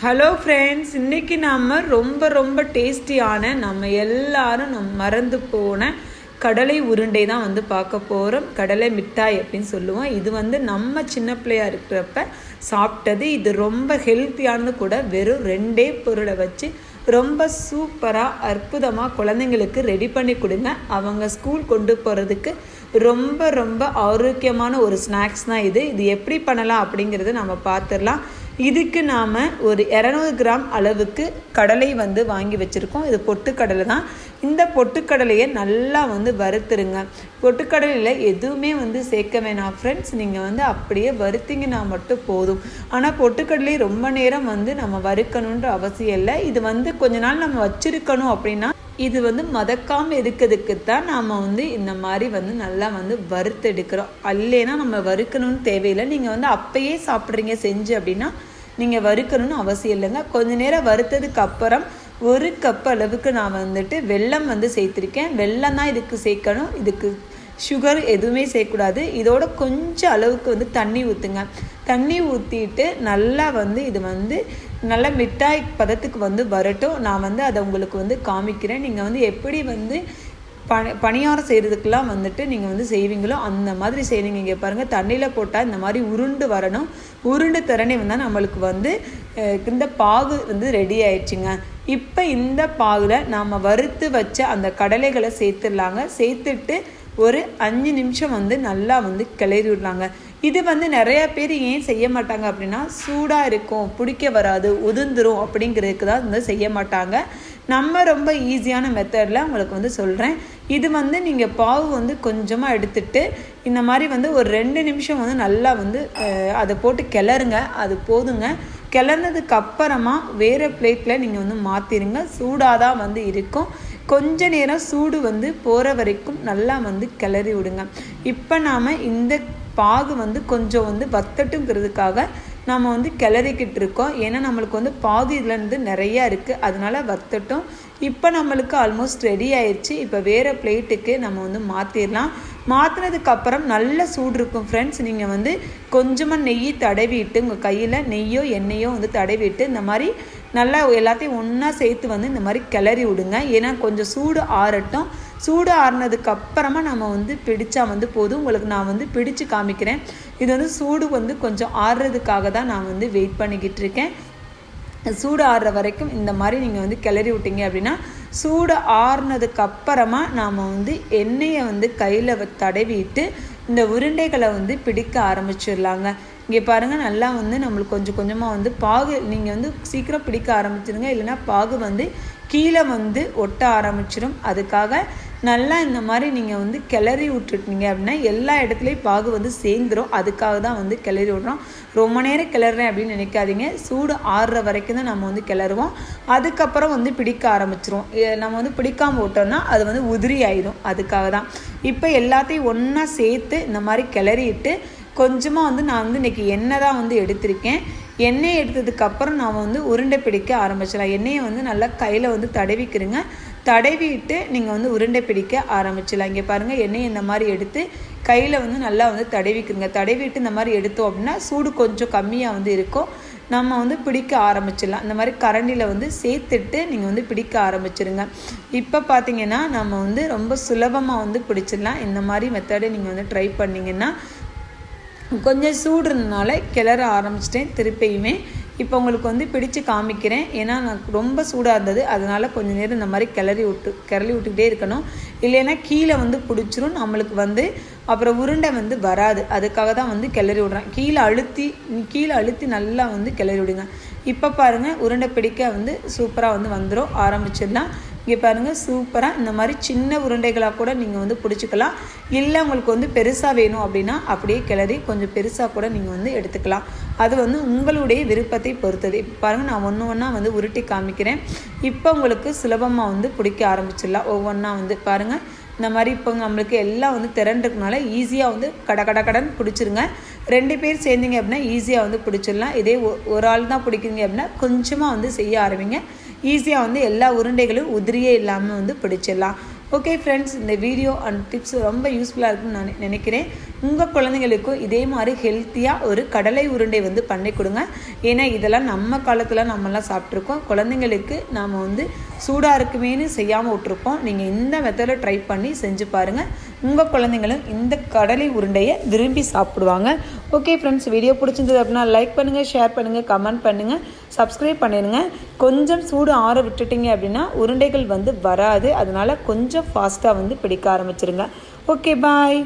Hello friends இன்றைக்கி நாம் ரொம்ப ரொம்ப டேஸ்டியான நம்ம எல்லாரும் நம் மறந்து போன கடலை உருண்டை தான் வந்து பார்க்க போகிறோம் கடலை மிட்டாய் அப்படின்னு சொல்லுவோம். இது வந்து நம்ம சின்ன பிள்ளையா இருக்கிறப்ப சாப்பிட்டது. இது ரொம்ப ஹெல்த்தியானது கூட வெறும் ரெண்டே பொருளை வச்சு ரொம்ப சூப்பராக அற்புதமாக குழந்தைங்களுக்கு ரெடி பண்ணி கொடுங்க. அவங்க ஸ்கூல் கொண்டு போகிறதுக்கு ரொம்ப ரொம்ப ஆரோக்கியமான ஒரு ஸ்நாக்ஸ் தான் இது. இது எப்படி பண்ணலாம் அப்படிங்கிறத நம்ம பார்த்துடலாம். இதுக்கு நாம் ஒரு இரநூறு கிராம் அளவுக்கு கடலை வந்து வாங்கி வச்சுருக்கோம். இது பொட்டுக்கடலை தான். இந்த பொட்டுக்கடலையை நல்லா வந்து வறுத்துருங்க. பொட்டுக்கடலையில் எதுவுமே வந்து சேர்க்க வேணாம் ஃப்ரெண்ட்ஸ் நீங்கள் வந்து அப்படியே வறுத்திங்கன்னா மட்டும் போதும். ஆனால் பொட்டுக்கடலையை ரொம்ப நேரம் வந்து நம்ம வறுக்கணுன்ற அவசியம் இல்லை. இது வந்து கொஞ்ச நாள் நம்ம வச்சுருக்கணும் அப்படின்னா இது வந்து மதக்காமல் இருக்கிறதுக்கு தான் நாம் வந்து இந்த மாதிரி வந்து நல்லா வந்து வறுத்தெடுக்கிறோம். அல்லேனா நம்ம வறுக்கணும்னு தேவையில்லை. நீங்கள் வந்து அப்பயே சாப்பிட்றீங்க செஞ்சு அப்படின்னா நீங்கள் வறுக்கணும்னு அவசியம் இல்லைங்க. கொஞ்ச நேரம் வறுத்ததுக்கு அப்புறம் ஒரு கப் அளவுக்கு நான் வந்துட்டு வெல்லம் வந்து சேர்த்துருக்கேன். வெல்லம் தான் இதுக்கு சேர்க்கணும். இதுக்கு சுகர் எதுவுமே செய்யக்கூடாது இதோட கொஞ்சம் அளவுக்கு வந்து தண்ணி ஊற்றுங்க தண்ணி ஊற்றிட்டு நல்லா வந்து இது வந்து நல்ல மிட்டாய் பதத்துக்கு வந்து வரட்டும். நான் வந்து அதை உங்களுக்கு வந்து காமிக்கிறேன். நீங்கள் வந்து எப்படி வந்து பணி பணியாரம் செய்கிறதுக்கெலாம் வந்துட்டு நீங்கள் வந்து செய்வீங்களோ அந்த மாதிரி செய்வீங்க இங்கே பாருங்கள் தண்ணியில் போட்டால் இந்த மாதிரி உருண்டு வரணும். உருண்டு திறனே வந்தால் நம்மளுக்கு வந்து இந்த பாகு வந்து ரெடி ஆயிடுச்சுங்க. இப்போ இந்த பாகில் நாம் வறுத்து வச்ச அந்த கடலைகளை சேர்த்துடலாங்க. சேர்த்துட்டு ஒரு அஞ்சு நிமிஷம் வந்து நல்லா வந்து கிளறி விடலாங்க இது வந்து நிறைய பேர் ஏன் செய்ய மாட்டாங்க அப்படின்னா சூடாக இருக்கும் பிடிக்க வராது உதிர்ந்துரும் அப்படிங்கிறதுக்கு தான் வந்து செய்ய மாட்டாங்க. நம்ம ரொம்ப ஈஸியான மெத்தடில் உங்களுக்கு வந்து சொல்கிறேன் இது வந்து நீங்கள் பாவு வந்து கொஞ்சமாக எடுத்துட்டு இந்த மாதிரி வந்து ஒரு ரெண்டு நிமிஷம் வந்து நல்லா வந்து அதை போட்டு கிளறுங்க. அது போதுங்க. கிளந்ததுக்கு அப்புறமா வேறு பிளேட்டில் நீங்கள் வந்து மாற்றிடுங்க சூடாக தான் வந்து இருக்கும். கொஞ்ச நேரம் சூடு வந்து போகிற வரைக்கும் நல்லா வந்து கிளறி விடுங்க. இப்போ நாம் இந்த பாகு வந்து கொஞ்சம் வந்து வத்தட்டுங்கிறதுக்காக நம்ம வந்து கிளறிக்கிட்டு இருக்கோம். ஏன்னா நம்மளுக்கு வந்து பாதி இதுலேருந்து நிறையா இருக்குது அதனால வத்தட்டும் இப்போ நம்மளுக்கு ஆல்மோஸ்ட் ரெடி ஆயிடுச்சு இப்போ வேறு பிளேட்டுக்கு நம்ம வந்து மாற்றிடலாம் மாற்றினதுக்கப்புறம் நல்ல சூடு இருக்கும் ஃப்ரெண்ட்ஸ் நீங்கள் வந்து கொஞ்சமாக நெய் தடவிட்டு உங்கள் கையில் நெய்யோ எண்ணெயோ வந்து தடவிட்டு இந்த மாதிரி நல்லா எல்லாத்தையும் ஒன்றா சேர்த்து வந்து இந்த மாதிரி கிளறி விடுங்க. ஏன்னா கொஞ்சம் சூடு ஆறட்டும். சூடு ஆறுனதுக்கு அப்புறமா நம்ம வந்து பிடிச்சா வந்து போதும். உங்களுக்கு நான் வந்து பிடிச்சு காமிக்கிறேன். இது வந்து சூடு வந்து கொஞ்சம் ஆறுறதுக்காக தான் நான் வந்து வெயிட் பண்ணிக்கிட்டு இருக்கேன். சூடு ஆறுற வரைக்கும் இந்த மாதிரி நீங்கள் வந்து கிளறி விட்டீங்க அப்படின்னா சூடு ஆறுனதுக்கு அப்புறமா நாம் வந்து எண்ணெயை வந்து கையில் தடவிட்டு இந்த உருண்டைகளை வந்து பிடிக்க ஆரம்பிச்சிடலாங்க. இங்கே பாருங்கள் நல்லா வந்து நம்மளுக்கு கொஞ்சம் கொஞ்சமாக வந்து பாகு நீங்கள் வந்து சீக்கிரம் பிடிக்க ஆரம்பிச்சிருங்க இல்லைனா பாகு வந்து கீழே வந்து ஒட்ட ஆரம்பிச்சிடும். அதுக்காக நல்லா இந்த மாதிரி நீங்கள் வந்து கிளறி விட்டுட்டீங்க அப்படின்னா எல்லா இடத்துலையும் பாகு வந்து சேர்ந்துடும் அதுக்காக தான் வந்து கிளறி விட்றோம். ரொம்ப நேரம் கிளறேன் அப்படின்னு நினைக்காதீங்க. சூடு ஆறுற வரைக்கும் தான் நம்ம வந்து கிளறுவோம். அதுக்கப்புறம் வந்து பிடிக்க ஆரம்பிச்சிரும் நம்ம வந்து பிடிக்காமல் விட்டோம்னா அது வந்து உதிரி ஆயிடும் அதுக்காக தான். இப்போ எல்லாத்தையும் ஒன்றா சேர்த்து இந்த மாதிரி கிளறிட்டு கொஞ்சமாக வந்து நான் வந்து இன்றைக்கி எண்ணெய் தான் வந்து எடுத்திருக்கேன். எண்ணெய் எடுத்ததுக்கப்புறம் நாம் வந்து உருண்டை பிடிக்க ஆரம்பிச்சிடலாம். எண்ணெயை வந்து நல்லா கையில் வந்து தடவிக்கிறங்க தடவிட்டு நீங்கள் வந்து உருண்டை பிடிக்க ஆரம்பிச்சிடலாம். இங்கே பாருங்கள் எண்ணெய் இந்த மாதிரி எடுத்து கையில் வந்து நல்லா வந்து தடவிக்குங்க தடவிட்டு இந்த மாதிரி எடுத்தோம் அப்படின்னா சூடு கொஞ்சம் கம்மியாக வந்து இருக்கும். நம்ம வந்து பிடிக்க ஆரம்பிச்சிடலாம். இந்த மாதிரி கரண்டியில் வந்து சேர்த்துட்டு நீங்கள் வந்து பிடிக்க ஆரம்பிச்சிருங்க. இப்போ பார்த்தீங்கன்னா நம்ம வந்து ரொம்ப சுலபமாக வந்து பிடிச்சிடலாம். இந்த மாதிரி மெத்தடை நீங்கள் வந்து ட்ரை பண்ணிங்கன்னா கொஞ்சம் சூடு இருந்தனால கிளற ஆரம்பிச்சிட்டேன் திருப்பியுமே. இப்போ உங்களுக்கு வந்து பிடிச்சு காமிக்கிறேன். ஏன்னா நான் ரொம்ப சூடாக இருந்தது. அதனால் கொஞ்சம் நேரம் இந்த மாதிரி கிளறி விட்டு கிளறி விட்டுக்கிட்டே இருக்கணும். இல்லைன்னா கீழே வந்து பிடிச்சிரும். நம்மளுக்கு வந்து அப்புறம் உருண்டை வந்து வராது. அதுக்காக தான் வந்து கிளறி விடுறேன். கீழே அழுத்தி கீழே அழுத்தி நல்லா வந்து கிளறி விடுங்க. இப்போ பாருங்கள் உருண்டை பிடிக்க வந்து சூப்பராக வந்து வந்துடும் ஆரம்பிச்சிடலாம். இங்கே பாருங்கள் சூப்பராக இந்த மாதிரி சின்ன உருண்டைகளாக கூட நீங்கள் வந்து பிடிச்சிக்கலாம். இல்லை உங்களுக்கு வந்து பெருசாக வேணும் அப்படின்னா அப்படியே கிளறி கொஞ்சம் பெருசாக கூட நீங்கள் வந்து எடுத்துக்கலாம். அது வந்து உங்களுடைய விருப்பத்தை பொறுத்தது. இப்போ பாருங்கள் நான் ஒன்று ஒன்றா வந்து உருட்டி காமிக்கிறேன். இப்போ உங்களுக்கு சுலபமாக வந்து பிடிக்க ஆரம்பிச்சிடலாம். ஒவ்வொன்றா வந்து பாருங்கள் இந்த மாதிரி இப்போ நம்மளுக்கு எல்லாம் வந்து திரண்டுக்குனால ஈஸியாக வந்து கட கட கடன் பிடிச்சிருங்க. ரெண்டு பேர் சேர்ந்தீங்க அப்படின்னா ஈஸியாக வந்து பிடிச்சிடலாம். இதே ஒரு ஆள் தான் பிடிக்குங்க அப்படின்னா கொஞ்சமாக வந்து செய்ய ஆரம்பிங்க. ஈஸியாக வந்து எல்லா உருண்டைகளும் உதிரியே இல்லாமல் வந்து பிடிச்சிடலாம். ஓகே ஃப்ரெண்ட்ஸ் இந்த வீடியோ அண்ட் டிப்ஸ் ரொம்ப யூஸ்ஃபுல்லாக இருக்குன்னு நான் நினைக்கிறேன். உங்கள் குழந்தைங்களுக்கும் இதே மாதிரி ஹெல்த்தியாக ஒரு கடலை உருண்டை வந்து பண்ணி கொடுங்க. ஏன்னா இதெல்லாம் நம்ம காலத்தில் நம்மலாம் சாப்பிட்ருக்கோம் குழந்தைங்களுக்கு நாம் வந்து சூடாக இருக்குமேனு செய்யாமல் விட்ருப்போம் நீங்கள் இந்த மெத்தடில் ட்ரை பண்ணி செஞ்சு பாருங்கள் உங்கள் குழந்தைங்களும் இந்த கடலை உருண்டையை விரும்பி சாப்பிடுவாங்க. ஓகே ஃப்ரெண்ட்ஸ் வீடியோ பிடிச்சிருந்தது அப்படின்னா லைக் பண்ணுங்கள் ஷேர் பண்ணுங்கள் கமெண்ட் பண்ணுங்கள் சப்ஸ்கிரைப் பண்ணிடுங்க. கொஞ்சம் சூடு ஆற விட்டுட்டிங்க அப்படின்னா உருண்டைகள் வந்து வராது. அதனால் கொஞ்சம் ஃபாஸ்ட்டாக வந்து பிடிக்க ஆரம்பிச்சிருங்க. Okay bye